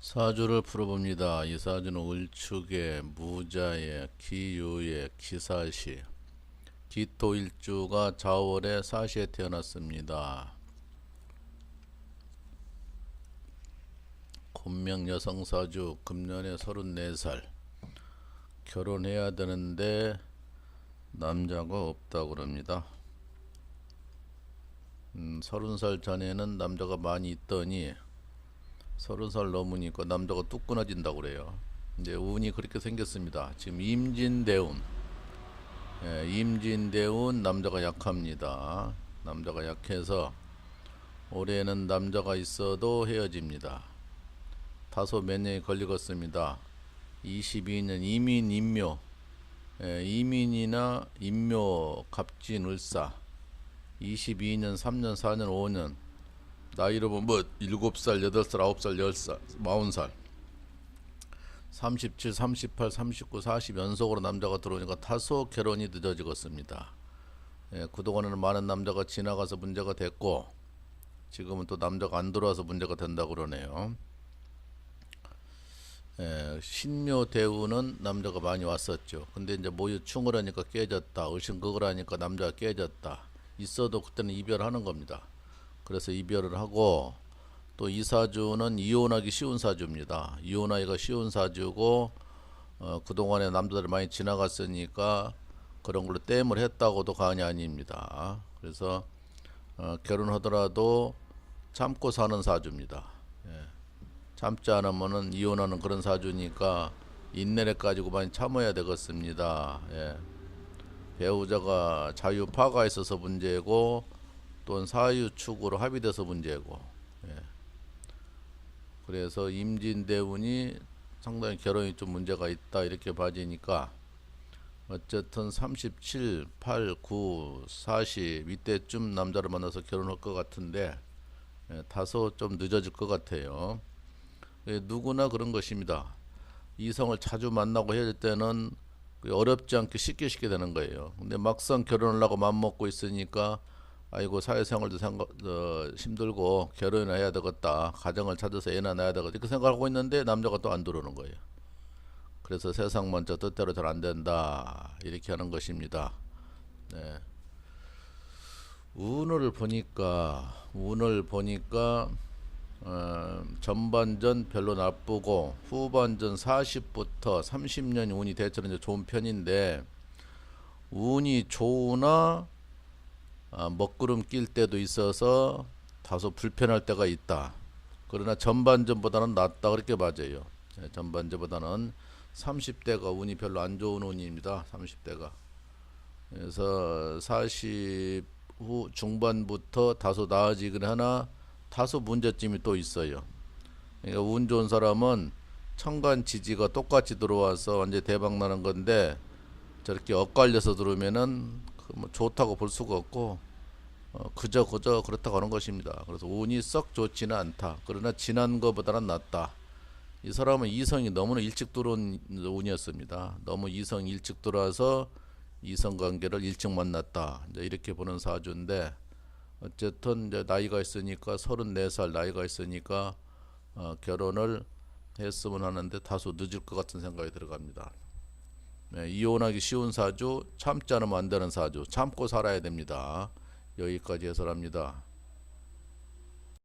사주를 풀어봅니다. 이 사주는 을축에 무자에 기유에 기사시 기토일주가 자월에 사시에 태어났습니다. 곤명 여성 사주 금년에 34살 결혼해야 되는데 남자가 없다고 그럽니다. 음, 30살 전에는 남자가 많이 있더니 서른 살 넘으니까 남자가 뚝 끊어진다고 그래요. 이제 운이 그렇게 생겼습니다. 지금 임진대운, 예, 임진대운 남자가 약합니다. 남자가 약해서 올해는 남자가 있어도 헤어집니다. 다소 몇 년이 걸리겠습니다. 22년 이민 임묘, 예, 이민이나 임묘 갑진 을사, 22년 3년 4년 5년 나이로 보면 뭐 7살, 8살, 9살, 10살, 40살 37, 38, 39, 40 연속으로 남자가 들어오니까 다소 결혼이 늦어지겠습니다. 예, 그동안에는 많은 남자가 지나가서 문제가 됐고 지금은 또 남자가 안 들어와서 문제가 된다고 그러네요. 예, 신묘 대우는 남자가 많이 왔었죠. 근데 이제 모유 충을 하니까 깨졌다. 을신극을 하니까 남자가 깨졌다. 있어도 그때는 이별하는 겁니다. 그래서 이별을 하고 또 이 사주는 이혼하기 쉬운 사주입니다. 이혼하기가 쉬운 사주고 어, 그동안에 남자들 많이 지나갔으니까 그런 걸로 땜을 했다고도 과언이 아닙니다. 그래서 어, 결혼하더라도 참고 사는 사주입니다. 예. 참지 않으면은 이혼하는 그런 사주니까 인내를 가지고 많이 참아야 되겠습니다. 예. 배우자가 자유파가 있어서 문제고 또는 사유축으로 합의돼서 문제고 예. 그래서 임진대운이 상당히 결혼이 좀 문제가 있다 이렇게 봐지니까 어쨌든 37, 8, 9, 40 이때쯤 남자를 만나서 결혼할 것 같은데 예, 다소 좀 늦어질 것 같아요. 예, 누구나 그런 것입니다. 이성을 자주 만나고 될 때는 그 어렵지 않게 쉽게 쉽게 되는 거예요. 근데 막상 결혼을 하고 맘먹고 있으니까 아이고 사회생활도 생각, 어, 힘들고 결혼이나 해야 되겠다. 가정을 찾아서 애나 낳아야 되겠다. 이렇게 생각하고 있는데 남자가 또 안 들어오는 거예요. 그래서 세상 먼저 뜻대로 잘 안 된다. 이렇게 하는 것입니다. 네. 운을 보니까 운을 보니까 어, 전반전 별로 나쁘고 후반전 40부터 30년 운이 대체로 좋은 편인데 운이 좋으나 아, 먹구름 낄 때도 있어서 다소 불편할 때가 있다. 그러나 전반전보다는 낫다 그렇게 맞아요. 예, 전반전보다는 30대가 운이 별로 안 좋은 운입니다. 30대가. 그래서 40 후 중반부터 다소 나아지긴 하나 다소 문제점이 또 있어요. 그러니까 운 좋은 사람은 천간 지지가 똑같이 들어와서 완전 대박 나는 건데 저렇게 엇갈려서 들어오면은 그 뭐 좋다고 볼 수가 없고 어, 그저 그저 그렇다고 하는 것입니다. 그래서 운이 썩 좋지는 않다. 그러나 지난 것보다는 낫다. 이 사람은 이성이 너무나 일찍 들어온 운이었습니다. 너무 이성 일찍 들어와서 이성 관계를 일찍 만났다. 이제 이렇게 보는 사주인데 어쨌든 이제 나이가 있으니까 34살 나이가 있으니까 어, 결혼을 했으면 하는데 다소 늦을 것 같은 생각이 들어갑니다. 네, 이혼하기 쉬운 사주, 안 되는 사주, 참고 살아야 됩니다. 여기까지 해설합니다.